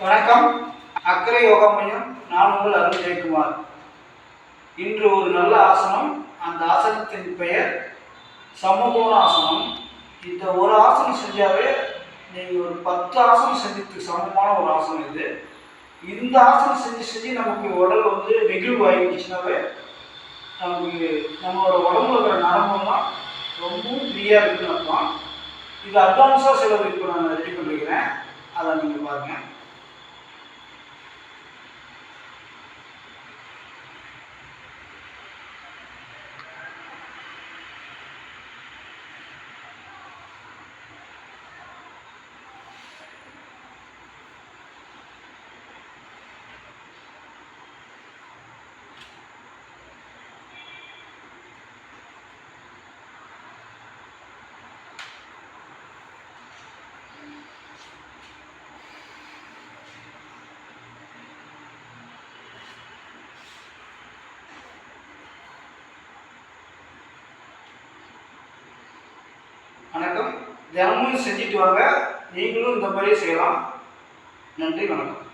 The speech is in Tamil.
வணக்கம். அக்கறை யோகா மையம் நான் உங்கள் அருண் ஜெயக்குமார். இன்று ஒரு நல்ல ஆசனம் அந்த ஆசனத்தின் பெயர் சமகோண ஆசனம் இந்த ஒரு ஆசனம் செஞ்சாவே நீங்கள் ஒரு பத்து ஆசனம் செஞ்சதுக்கு சமமான ஒரு ஆசனம் இது. இந்த ஆசனம் செஞ்சு செஞ்சு நமக்கு உடல் வந்து நெகிழ்வு ஆகிடுச்சுனாவே நமக்கு நம்மளோட உடம்புல இருக்கிற நரம்பெல்லாம் ரொம்பவும் ஃப்ரீயாக இருக்குன்னு அர்த்தம். இது அட்வான்ஸாக சிலது இப்போ நான் ரெடி பண்ணிக்கிறேன் அதை நீங்கள் பாருங்கள் வணக்கம். தினமும் செஞ்சுட்டு வாங்க. நீங்களும் இந்த மாதிரியே செய்யலாம். நன்றி வணக்கம்.